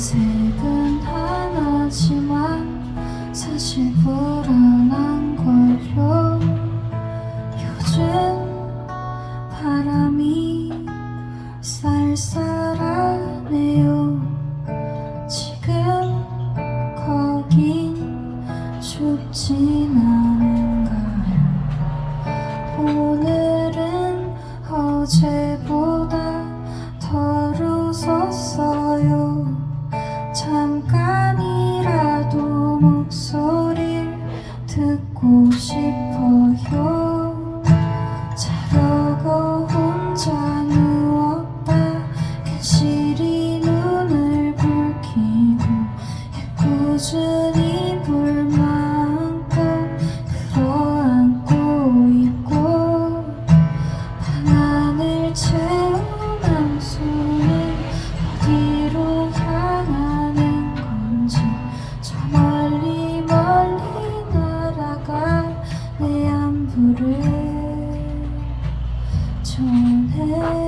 색은 하나지만 사실 불안 쌀쌀하네요. 지금 거긴 춥진 않은가요? 오늘은 어제보다 덜 웃었어요. 잠깐이라도 목소리를 듣고 싶어요. 자려고 꾸준히 불만큼 끌어안고 있고 방안을 채우는 손은 어디로 향하는 건지 저 멀리 멀리 날아가 내 안부를 전해